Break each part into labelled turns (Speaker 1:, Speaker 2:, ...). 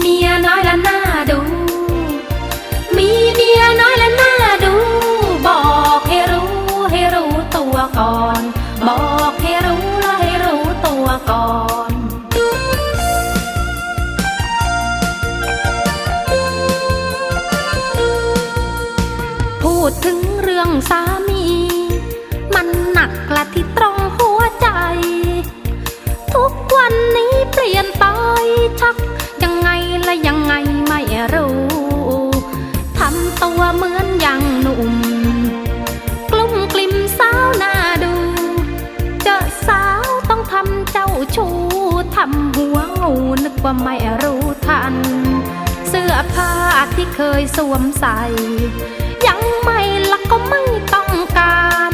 Speaker 1: เมียน้อยละหน้าดู มีเมียน้อยละหน้าดู บอกให้รู้ให้รู้ตัวก่อน บอกให้รู้แล้ให้รู้ตัวก่อนพูดถึงเรื่องสามี มันหนักละที่ตรงหัวใจ ทุกวันนี้ ชูทำหัวงูนึกว่าไม่รู้ทัน เสื้อผ้าที่เคยสวมใส่ ยังไม่ละก็ไม่ต้องการ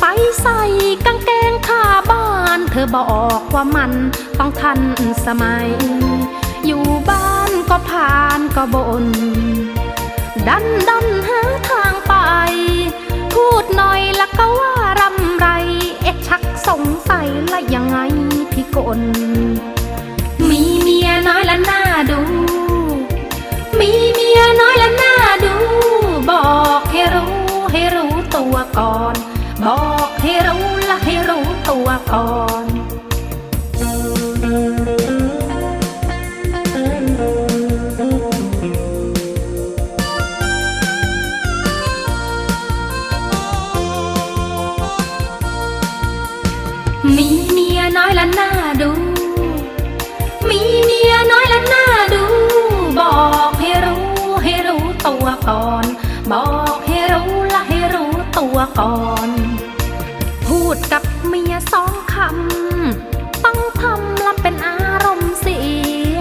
Speaker 1: ไปใส่กางเกงขาบ้าน เธอบอกว่ามันต้องทันสมัย อยู่บ้านก็ผ่านก็บน่นดันดันหาทางไป พูดหน่อยละก็ว่ารำไร เอ๊ะชักสงสัยละยังไง น มีเมียน้อยละน่าดู มีเมียน้อยละน่าดู บอกให้รู้ให้รู้ตัวก่อน บอกให้รู้ละให้รู้ตัวก่อนมีเมียน้อยละน่า ก่อน พูดกับเมียสองคำ ต้องทำละเป็นอารมณ์เสีย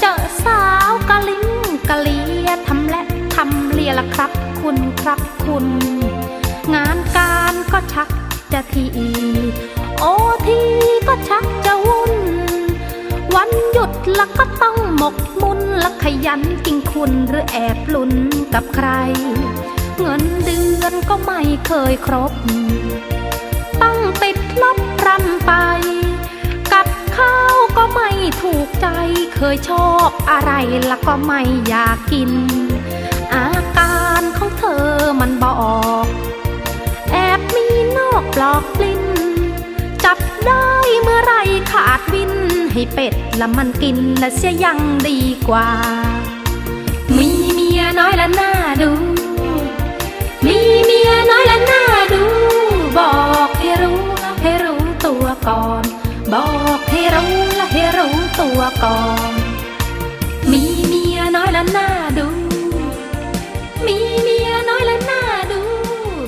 Speaker 1: เจอสาวกะลิงกะเลียทำและทำเลียละครับคุณครับคุณ งานการก็ชักจะทีโอทีก็ชักจะวุ่น วันหยุดละก็ต้องหมกมุ่นละขยันกินคุณหรือแอบลุ้นกับใคร เงินเดือน ก็ไม่เคยครบ ต้องติดลบรำไป กับข้าวก็ไม่ถูกใจ เคยชอบอะไรแล้วก็ไม่อยากกิน อาการของเธอมันบอก แอบมีนอกปลอกปลิ้น จับได้เมื่อไรขาดวิน ให้เป็ดละมันกินและเสียยังดีกว่า บอกให้รู้และให้รู้ตัวก่อน มีเมียน้อยแล้วน่าดู มีเมียน้อยแล้วน่าดู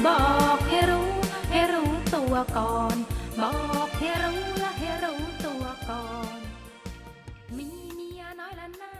Speaker 1: บอกให้รู้ให้รู้ตัวก่อน บอกให้รู้และให้รู้ตัวก่อน มีเมียน้อยแล้วน่า